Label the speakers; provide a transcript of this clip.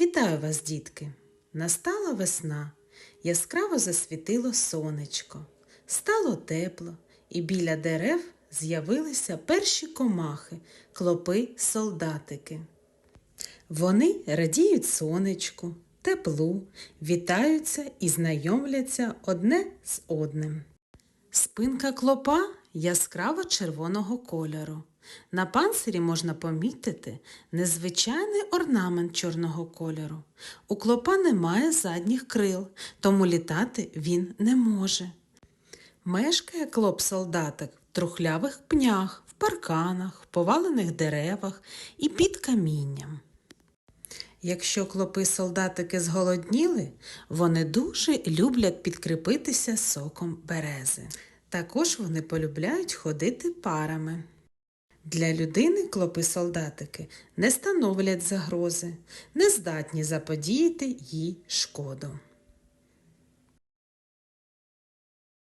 Speaker 1: Вітаю вас, дітки! Настала весна, яскраво засвітило сонечко, стало тепло, і біля дерев з'явилися перші комахи, клопи, солдатики. Вони радіють сонечку, теплу, вітаються і знайомляться одне з одним. Спинка клопа яскраво червоного кольору. На панцирі можна помітити незвичайний орнамент чорного кольору. У клопа немає задніх крил, тому літати він не може. Мешкає клоп солдатик в трухлявих пнях, в парканах, повалених деревах і під камінням. Якщо клопи солдатики зголодніли, вони дуже люблять підкріпитися соком берези. Також вони полюбляють ходити парами. Для людини клопи солдатики не становлять загрози, не здатні заподіяти їй шкоду.